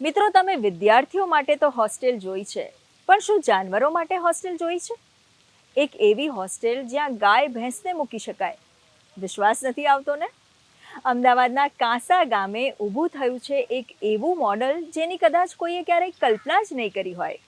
મિત્રો, તમે વિદ્યાર્થીઓ માટે તો હોસ્ટેલ જોઈ છે, પણ શું જાનવરો માટે હોસ્ટેલ જોઈ છે? એક એવી હોસ્ટેલ જ્યાં ગાય ભેંસને મૂકી શકાય. વિશ્વાસ નથી આવતો ને? અમદાવાદના કાંસા ગામે ઊભું થયું છે એક એવું મોડલ જેની કદાચ કોઈએ ક્યારેય કલ્પના જ નહીં કરી હોય.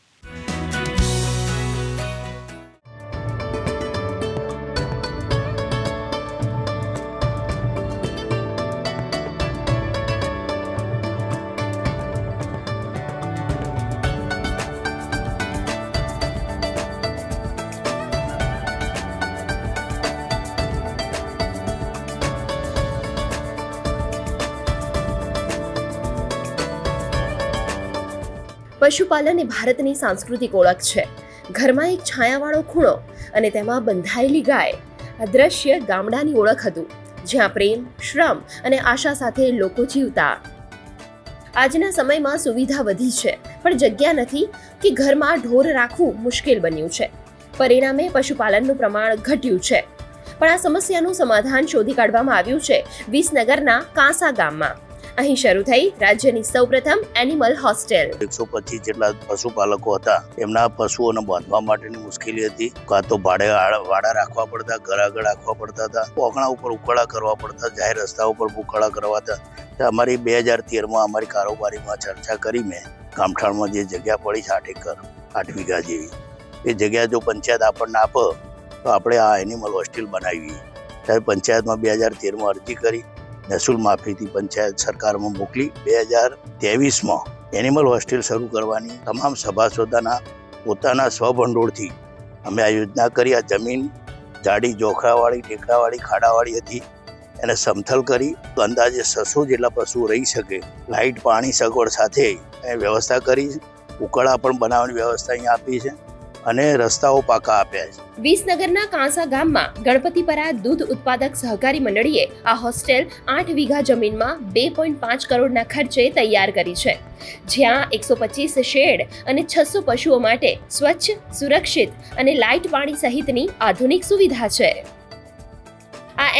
પશુપાલન એ ભારતની સાંસ્કૃતિક ઓળખ છે. ઘરમાં એક છાયાવાળો ખૂણો અને તેમાં બંધાયેલી ગાય, આ દ્રશ્ય ગામડાની ઓળખ હતું, જ્યાં પ્રેમ, શ્રમ અને આશા સાથે લોકો જીવતા. આજના સમયમાં સુવિધા વધી છે, પણ જગ્યા નથી કે ઘરમાં ઢોર રાખવું મુશ્કેલ બન્યું છે. પરિણામે પશુપાલનનું પ્રમાણ ઘટ્યું છે. પણ આ સમસ્યાનું સમાધાન શોધી કાઢવામાં આવ્યું છે વિસનગરના કાંસા ગામમાં. અહીં શરૂ થઈ રાજ્યની સૌપ્રથમ એનિમલ હોસ્ટેલ એકસો પચીસ જેટલા પશુપાલકો હતા. એમના પશુઓને બાંધવા માટેની મુશ્કેલી હતી. કાં તો ભાડે વાડા રાખવા પડતા, ઘર આગળ રાખવા પડતા હતા. ઓગણા ઉપર ઉકાળા કરવા પડતા, જાહેર રસ્તા ઉપર ઉકાળા કરવાતા અમારી બે હજાર તેરમાં અમારી કારોબારીમાં ચર્ચા કરી મેં. ગામઠાણમાં જે જગ્યા પડી છે, આઠ એકર, આઠ વીઘા જેવી. એ જગ્યા જો પંચાયત આપણને આપે, તો આપણે આ એનિમલ હોસ્ટેલ બનાવી. ત્યારે પંચાયતમાં બે હજાર તેરમાં અરજી કરી. મહેસૂલ માફીથી પંચાયત સરકારમાં મોકલી બે હજાર ત્રેવીસમાં એનિમલ હોસ્ટેલ શરૂ કરવાની તમામ સભાસદોના પોતાના સ્વભંડોળથી અમે આ યોજના કરી. આ જમીન જાડી જોખરાવાળી, ટેકરાવાળી, ખાડાવાળી હતી. એને સમથલ કરી. અંદાજે છસો જેટલા પશુઓ રહી શકે. લાઇટ પાણી, સગવડ સાથે એ વ્યવસ્થા કરી. ઉકળા પણ બનાવવાની વ્યવસ્થા અહીંયા આપી છે. અને રસ્તાઓ પાકા આપ્યા છે. વિસનગરના કાંસા ગામમાં ગણપતિપરા દૂધ ઉત્પાદક સહકારી મંડળીએ આ હોસ્ટેલ આઠ વીઘા જમીનમાં બે પોઈન્ટ પાંચ કરોડના ખર્ચે તૈયાર કરી છે. જ્યાં એકસો પચીસ શેડ અને છસો પશુઓ માટે સ્વચ્છ, સુરક્ષિત અને લાઇટ પાણી સહિતની આધુનિક સુવિધા છે.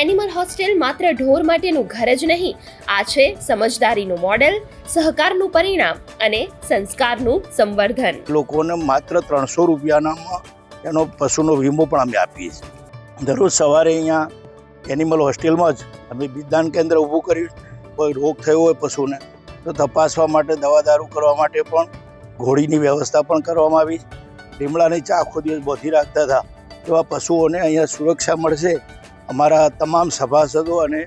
એનિમલ હોસ્ટેલ માત્ર ઢોર માટેનું ઘર જ નહીં. આ છે સમજદારીનું મોડેલ, સહકારનું પરિણામ અને સંસ્કારનું સંવર્ધન. લોકોને માત્ર ત્રણસો રૂપિયાનામાં એનો પશુનો વીમો પણ અમે આપીએ છીએ. દરરોજ સવારે અહીંયા એનિમલ હોસ્ટેલમાં જ અમે બીજદાન કેન્દ્ર ઊભું કર્યું. કોઈ રોગ થયો હોય પશુને, તો તપાસવા માટે, દવા દારૂ કરવા માટે પણ ઘોડીની વ્યવસ્થા પણ કરવામાં આવી. લીમડાની ચા આખો દિવસ બોધી રાખતા હતા. એવા પશુઓને અહીંયા સુરક્ષા મળશે. અમારા તમામ સભાસદો અને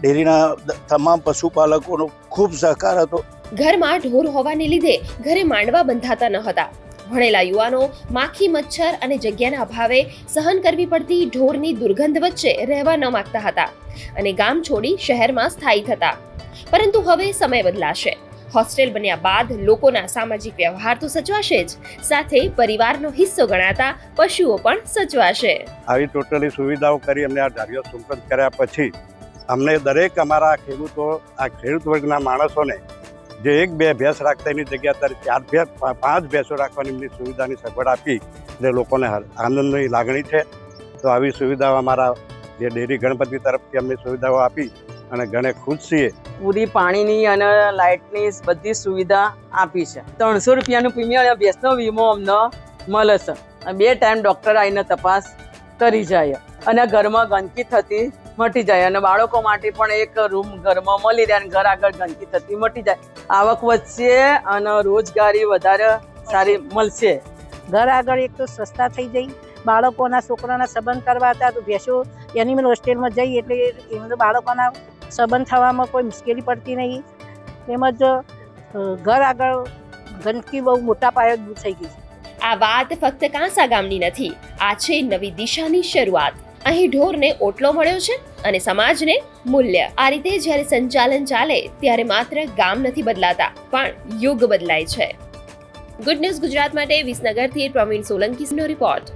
ડેરીના તમામ પશુપાલકોનો ખૂબ સહકાર હતો. ઘરમાં ઢોર હોવાને લીધે ઘરે માંડવા બંધાતા ન હતા. ભણેલા યુવાનો માખી, મચ્છર અને જગ્યાના અભાવે સહન કરવી પડતી ઢોરની દુર્ગંધ વચ્ચે રહેવા ન માંગતા હતા અને ગામ છોડી શહેરમાં સ્થાયી થતા. પરંતુ હવે સમય બદલાશે. હોસ્ટેલ બન્યા બાદ લોકોના સામાજિક વ્યવહાર તો સચવાશે જ. સાથે પરિવારનો હિસ્સો ગણાતા પશુઓ પણ સચવાશે આવી ટોટલી સુવિધાઓ કરી અમને આ ધાર્યો સંપન્ન કર્યા પછી અમને દરેક અમારા ખેડૂતો, આ ખેડૂત વર્ગના માણસોને જે એક બે ભેંસ રાખતા એની જગ્યા અત્યારે ચાર ભેંસ પાંચ ભેંસો રાખવાની એમની સુવિધાની સગવડ આપી એટલે લોકોને આનંદની લાગણી છે. તો આવી સુવિધાઓ અમારા જે ડેરી ગણપતિ તરફથી અમને સુવિધાઓ આપી અને ઘણે ખુશ છીએ. પૂરી પાણીની અને લાઇટની બધી સુવિધા આપી છે. ત્રણસો રૂપિયાનું પ્રીમિયમ અને ભેંસનો વીમો અમને મળે છે. અને બે ટાઈમ ડૉક્ટર આવીને તપાસ કરી જાય. અને ઘરમાં ગંદકી થતી મટી જાય. અને બાળકો માટે પણ એક રૂમ ઘરમાં મળી રહે અને ઘર આગળ ગંદકી થતી મટી જાય. આવક વધશે અને રોજગારી વધારે સારી મળશે. ઘર આગળ એક તો સસ્તા થઈ જાય. બાળકોના છોકરાના સંબંધ કરવા હતા તો ભેંસો એનિમલ હોસ્ટેલમાં જઈએ એટલે એમનું બાળકોના સંબંધ થવામાં કોઈ મુશ્કેલી પડતી નહીં. તેમજ ઘર આગળ ગંદકી બહુ મોટા પાયે દૂર થઈ ગઈ આ વાત ફક્ત કાંસા ગામની નથી, આ છે નવી દિશાની શરૂઆત. અહીં ઢોરને ઓટલો મળ્યો છે અને સમાજને મૂલ્ય. આ રીતે જ્યારે સંચાલન ચાલે, ત્યારે માત્ર ગામ નથી બદલાતા, પણ યુગ બદલાય છે. ગુડ ન્યૂઝ ગુજરાત માટે વિસનગરથી પ્રવીણ સોલંકીનો રિપોર્ટ